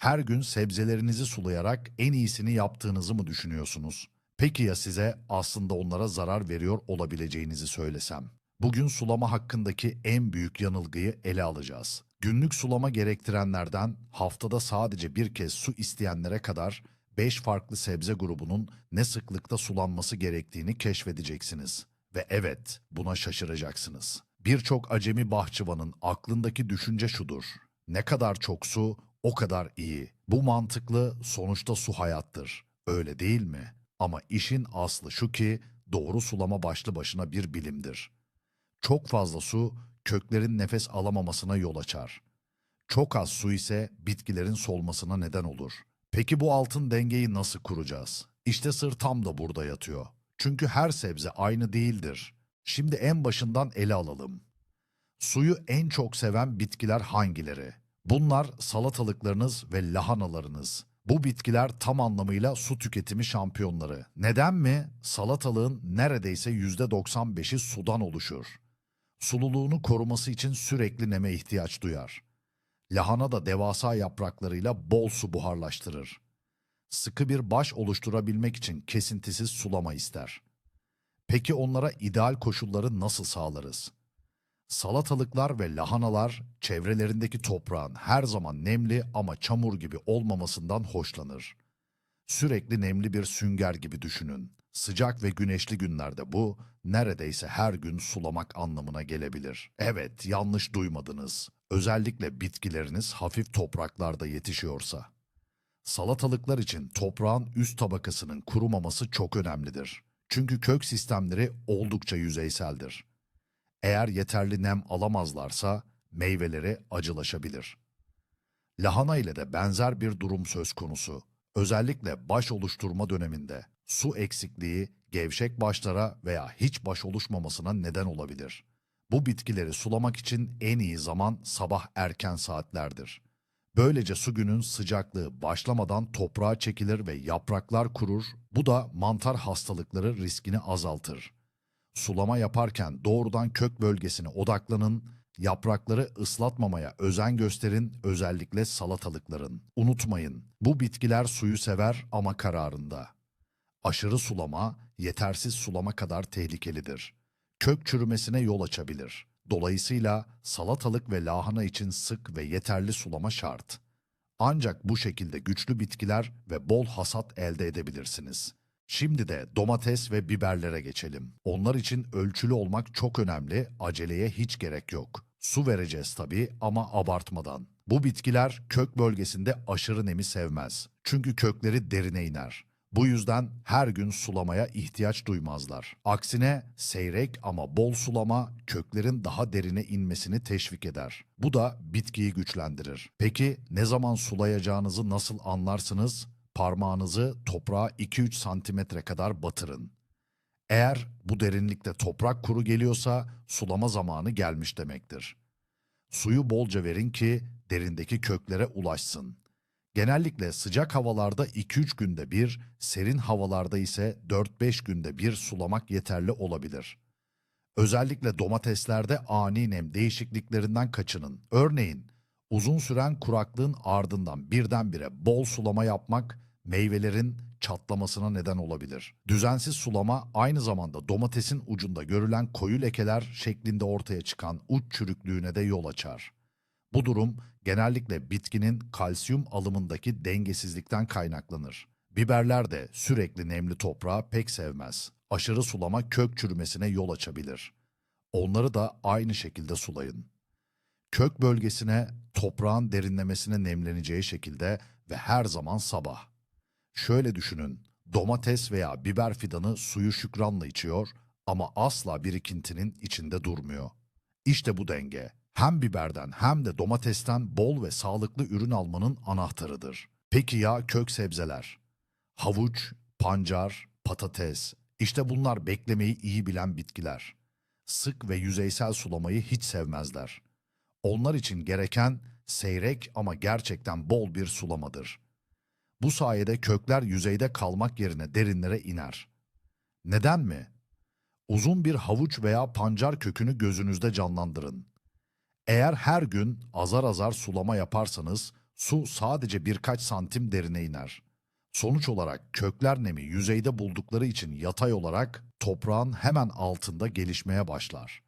Her gün sebzelerinizi sulayarak en iyisini yaptığınızı mı düşünüyorsunuz? Peki ya size aslında onlara zarar veriyor olabileceğinizi söylesem? Bugün sulama hakkındaki en büyük yanılgıyı ele alacağız. Günlük sulama gerektirenlerden haftada sadece bir kez su isteyenlere kadar 5 farklı sebze grubunun ne sıklıkta sulanması gerektiğini keşfedeceksiniz. Ve evet, buna şaşıracaksınız. Birçok acemi bahçıvanın aklındaki düşünce şudur. Ne kadar çok su, o kadar iyi. Bu mantıklı, sonuçta su hayattır. Öyle değil mi? Ama işin aslı şu ki doğru sulama başlı başına bir bilimdir. Çok fazla su köklerin nefes alamamasına yol açar. Çok az su ise bitkilerin solmasına neden olur. Peki bu altın dengeyi nasıl kuracağız? İşte sır tam da burada yatıyor. Çünkü her sebze aynı değildir. Şimdi en başından ele alalım. Suyu en çok seven bitkiler hangileri? Bunlar salatalıklarınız ve lahanalarınız. Bu bitkiler tam anlamıyla su tüketimi şampiyonları. Neden mi? Salatalığın neredeyse %95'i sudan oluşur. Sululuğunu koruması için sürekli neme ihtiyaç duyar. Lahana da devasa yapraklarıyla bol su buharlaştırır. Sıkı bir baş oluşturabilmek için kesintisiz sulama ister. Peki onlara ideal koşulları nasıl sağlarız? Salatalıklar ve lahanalar çevrelerindeki toprağın her zaman nemli ama çamur gibi olmamasından hoşlanır. Sürekli nemli bir sünger gibi düşünün. Sıcak ve güneşli günlerde bu neredeyse her gün sulamak anlamına gelebilir. Evet, yanlış duymadınız. Özellikle bitkileriniz hafif topraklarda yetişiyorsa. Salatalıklar için toprağın üst tabakasının kurumaması çok önemlidir. Çünkü kök sistemleri oldukça yüzeyseldir. Eğer yeterli nem alamazlarsa meyveleri acılaşabilir. Lahana ile de benzer bir durum söz konusu. Özellikle baş oluşturma döneminde su eksikliği gevşek başlara veya hiç baş oluşmamasına neden olabilir. Bu bitkileri sulamak için en iyi zaman sabah erken saatlerdir. Böylece su günün sıcaklığı başlamadan toprağa çekilir ve yapraklar kurur. Bu da mantar hastalıkları riskini azaltır. Sulama yaparken doğrudan kök bölgesine odaklanın, yaprakları ıslatmamaya özen gösterin özellikle salatalıkların. Unutmayın, bu bitkiler suyu sever ama kararında. Aşırı sulama, yetersiz sulama kadar tehlikelidir. Kök çürümesine yol açabilir. Dolayısıyla salatalık ve lahana için sık ve yeterli sulama şart. Ancak bu şekilde güçlü bitkiler ve bol hasat elde edebilirsiniz. Şimdi de domates ve biberlere geçelim. Onlar için ölçülü olmak çok önemli, aceleye hiç gerek yok. Su vereceğiz tabii ama abartmadan. Bu bitkiler kök bölgesinde aşırı nemi sevmez. Çünkü kökleri derine iner. Bu yüzden her gün sulamaya ihtiyaç duymazlar. Aksine seyrek ama bol sulama köklerin daha derine inmesini teşvik eder. Bu da bitkiyi güçlendirir. Peki ne zaman sulayacağınızı nasıl anlarsınız? Parmağınızı toprağa 2-3 santimetre kadar batırın. Eğer bu derinlikte toprak kuru geliyorsa sulama zamanı gelmiş demektir. Suyu bolca verin ki derindeki köklere ulaşsın. Genellikle sıcak havalarda 2-3 günde bir, serin havalarda ise 4-5 günde bir sulamak yeterli olabilir. Özellikle domateslerde ani nem değişikliklerinden kaçının. Örneğin uzun süren kuraklığın ardından birdenbire bol sulama yapmak meyvelerin çatlamasına neden olabilir. Düzensiz sulama aynı zamanda domatesin ucunda görülen koyu lekeler şeklinde ortaya çıkan uç çürüklüğüne de yol açar. Bu durum genellikle bitkinin kalsiyum alımındaki dengesizlikten kaynaklanır. Biberler de sürekli nemli toprağı pek sevmez. Aşırı sulama kök çürümesine yol açabilir. Onları da aynı şekilde sulayın. Kök bölgesine toprağın derinlemesine nemleneceği şekilde ve her zaman sabah. Şöyle düşünün, domates veya biber fidanı suyu şükranla içiyor ama asla birikintinin içinde durmuyor. İşte bu denge hem biberden hem de domatesten bol ve sağlıklı ürün almanın anahtarıdır. Peki ya kök sebzeler? Havuç, pancar, patates, işte bunlar beklemeyi iyi bilen bitkiler. Sık ve yüzeysel sulamayı hiç sevmezler. Onlar için gereken seyrek ama gerçekten bol bir sulamadır. Bu sayede kökler yüzeyde kalmak yerine derinlere iner. Neden mi? Uzun bir havuç veya pancar kökünü gözünüzde canlandırın. Eğer her gün azar azar sulama yaparsanız su sadece birkaç santim derine iner. Sonuç olarak kökler nemi yüzeyde buldukları için yatay olarak toprağın hemen altında gelişmeye başlar.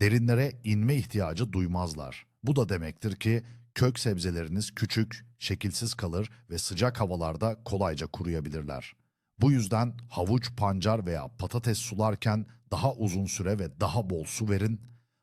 Derinlere inme ihtiyacı duymazlar. Bu da demektir ki kök sebzeleriniz küçük, şekilsiz kalır ve sıcak havalarda kolayca kuruyabilirler. Bu yüzden havuç, pancar veya patates sularken daha uzun süre ve daha bol su verin.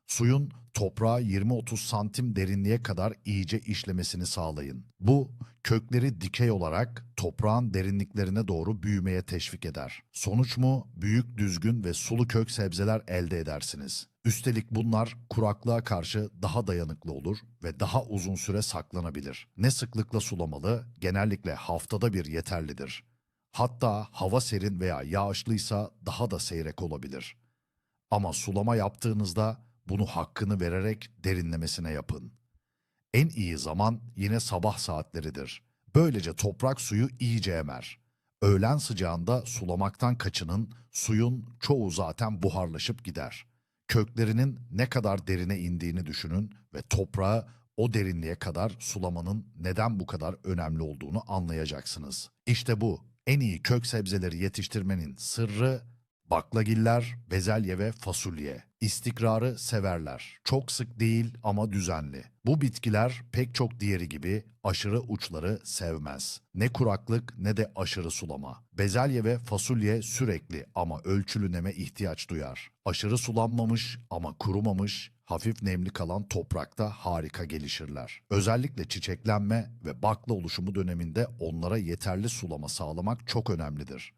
Suyun toprağa 20-30 santim derinliğe kadar iyice işlemesini sağlayın. Bu kökleri dikey olarak toprağın derinliklerine doğru büyümeye teşvik eder. Sonuç mu büyük, düzgün ve sulu kök sebzeler elde edersiniz. Üstelik bunlar kuraklığa karşı daha dayanıklı olur ve daha uzun süre saklanabilir. Ne sıklıkla sulamalı? Genellikle haftada bir yeterlidir. Hatta hava serin veya yağışlıysa daha da seyrek olabilir. Ama sulama yaptığınızda bunu hakkını vererek derinlemesine yapın. En iyi zaman yine sabah saatleridir. Böylece toprak suyu iyice emer. Öğlen sıcağında sulamaktan kaçının, suyun çoğu zaten buharlaşıp gider. Köklerinin ne kadar derine indiğini düşünün ve toprağı o derinliğe kadar sulamanın neden bu kadar önemli olduğunu anlayacaksınız. İşte bu en iyi kök sebzeleri yetiştirmenin sırrı baklagiller, bezelye ve fasulye. İstikrarı severler. Çok sık değil ama düzenli. Bu bitkiler pek çok diğeri gibi aşırı uçları sevmez. Ne kuraklık ne de aşırı sulama. Bezelye ve fasulye sürekli ama ölçülü neme ihtiyaç duyar. Aşırı sulanmamış ama kurumamış, hafif nemli kalan toprakta harika gelişirler. Özellikle çiçeklenme ve bakla oluşumu döneminde onlara yeterli sulama sağlamak çok önemlidir.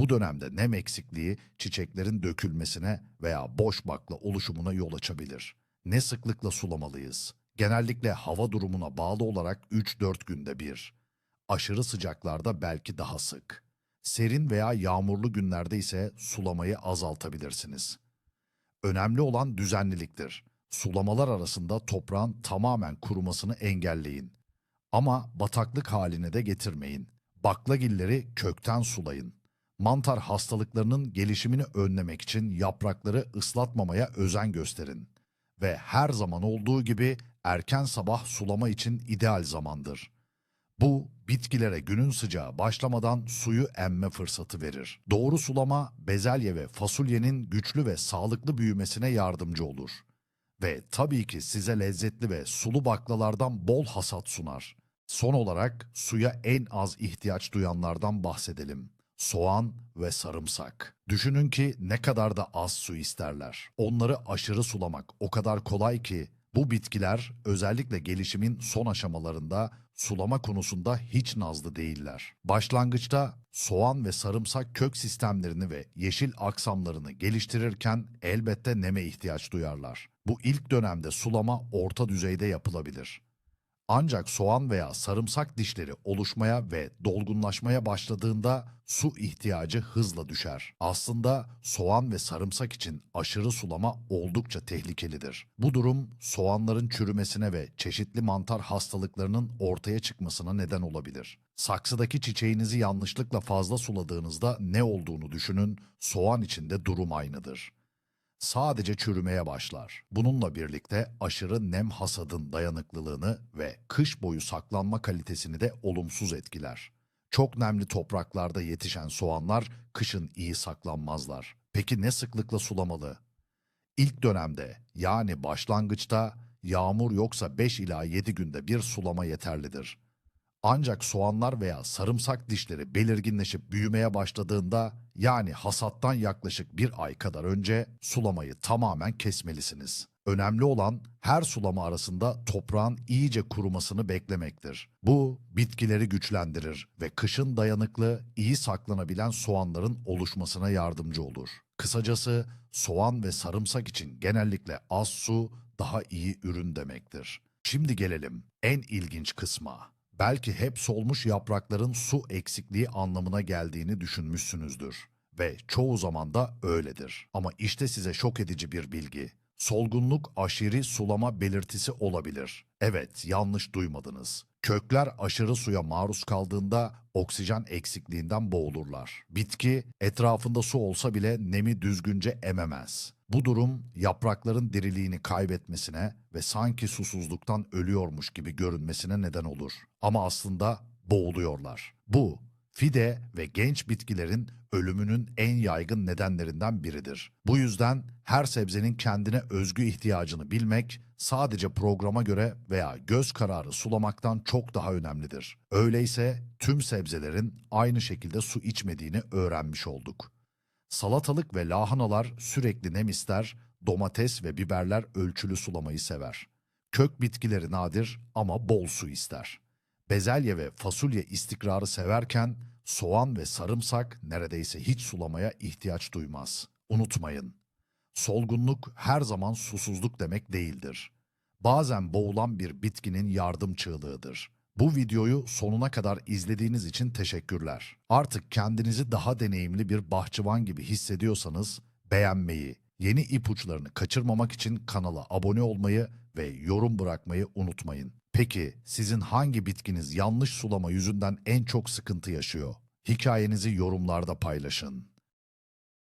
Bu dönemde nem eksikliği çiçeklerin dökülmesine veya boş bakla oluşumuna yol açabilir. Ne sıklıkla sulamalıyız? Genellikle hava durumuna bağlı olarak 3-4 günde bir. Aşırı sıcaklarda belki daha sık. Serin veya yağmurlu günlerde ise sulamayı azaltabilirsiniz. Önemli olan düzenliliktir. Sulamalar arasında toprağın tamamen kurumasını engelleyin. Ama bataklık haline de getirmeyin. Baklagilleri kökten sulayın. Mantar hastalıklarının gelişimini önlemek için yaprakları ıslatmamaya özen gösterin. Ve her zaman olduğu gibi erken sabah sulama için ideal zamandır. Bu bitkilere günün sıcağı başlamadan suyu emme fırsatı verir. Doğru sulama bezelye ve fasulyenin güçlü ve sağlıklı büyümesine yardımcı olur. Ve tabii ki size lezzetli ve sulu baklalardan bol hasat sunar. Son olarak suya en az ihtiyaç duyanlardan bahsedelim. Soğan ve sarımsak. Düşünün ki ne kadar da az su isterler. Onları aşırı sulamak o kadar kolay ki bu bitkiler özellikle gelişimin son aşamalarında sulama konusunda hiç nazlı değiller. Başlangıçta soğan ve sarımsak kök sistemlerini ve yeşil aksamlarını geliştirirken elbette neme ihtiyaç duyarlar. Bu ilk dönemde sulama orta düzeyde yapılabilir. Ancak soğan veya sarımsak dişleri oluşmaya ve dolgunlaşmaya başladığında su ihtiyacı hızla düşer. Aslında soğan ve sarımsak için aşırı sulama oldukça tehlikelidir. Bu durum soğanların çürümesine ve çeşitli mantar hastalıklarının ortaya çıkmasına neden olabilir. Saksıdaki çiçeğinizi yanlışlıkla fazla suladığınızda ne olduğunu düşünün, soğan için de durum aynıdır sadece çürümeye başlar. Bununla birlikte aşırı nem hasadın dayanıklılığını ve kış boyu saklanma kalitesini de olumsuz etkiler. Çok nemli topraklarda yetişen soğanlar kışın iyi saklanmazlar. Peki ne sıklıkla sulamalı? İlk dönemde yani başlangıçta yağmur yoksa 5 ila 7 günde bir sulama yeterlidir. Ancak soğanlar veya sarımsak dişleri belirginleşip büyümeye başladığında yani hasattan yaklaşık bir ay kadar önce sulamayı tamamen kesmelisiniz. Önemli olan her sulama arasında toprağın iyice kurumasını beklemektir. Bu bitkileri güçlendirir ve kışın dayanıklı, iyi saklanabilen soğanların oluşmasına yardımcı olur. Kısacası soğan ve sarımsak için genellikle az su daha iyi ürün demektir. Şimdi gelelim en ilginç kısma. Belki hep solmuş yaprakların su eksikliği anlamına geldiğini düşünmüşsünüzdür. Ve çoğu zaman da öyledir. Ama işte size şok edici bir bilgi. Solgunluk aşırı sulama belirtisi olabilir. Evet, yanlış duymadınız. Kökler aşırı suya maruz kaldığında oksijen eksikliğinden boğulurlar. Bitki etrafında su olsa bile nemi düzgünce ememez. Bu durum yaprakların diriliğini kaybetmesine ve sanki susuzluktan ölüyormuş gibi görünmesine neden olur. Ama aslında boğuluyorlar. Bu fide ve genç bitkilerin ölümünün en yaygın nedenlerinden biridir. Bu yüzden her sebzenin kendine özgü ihtiyacını bilmek sadece programa göre veya göz kararı sulamaktan çok daha önemlidir. Öyleyse tüm sebzelerin aynı şekilde su içmediğini öğrenmiş olduk. Salatalık ve lahanalar sürekli nem ister, domates ve biberler ölçülü sulamayı sever. Kök bitkileri nadir ama bol su ister. Bezelye ve fasulye istikrarı severken soğan ve sarımsak neredeyse hiç sulamaya ihtiyaç duymaz. Unutmayın, solgunluk her zaman susuzluk demek değildir. Bazen boğulan bir bitkinin yardım çığlığıdır. Bu videoyu sonuna kadar izlediğiniz için teşekkürler. Artık kendinizi daha deneyimli bir bahçıvan gibi hissediyorsanız beğenmeyi, yeni ipuçlarını kaçırmamak için kanala abone olmayı ve yorum bırakmayı unutmayın. Peki sizin hangi bitkiniz yanlış sulama yüzünden en çok sıkıntı yaşıyor? Hikayenizi yorumlarda paylaşın.